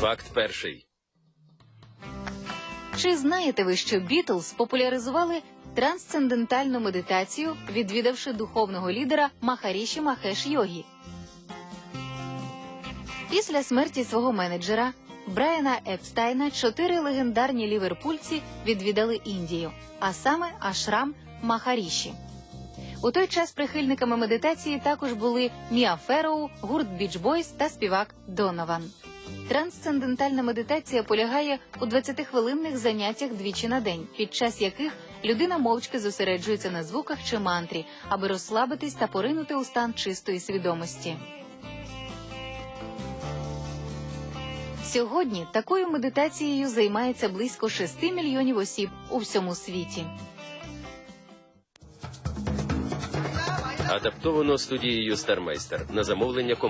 Факт перший. Чи знаєте ви, що Бітлз популяризували трансцендентальну медитацію, відвідавши духовного лідера Махаріші Махеш Йогі? Після смерті свого менеджера Брайана Епстайна чотири легендарні ліверпульці відвідали Індію, а саме Ашрам Махаріші. У той час прихильниками медитації також були Міа Фероу, гурт Біч Бойс та співак Донован. Трансцендентальна медитація полягає у 20-хвилинних заняттях двічі на день, під час яких людина мовчки зосереджується на звуках чи мантрі, аби розслабитись та поринути у стан чистої свідомості. Сьогодні такою медитацією займається близько 6 мільйонів осіб у всьому світі. Адаптовано студією Стармейстер на замовлення компанії.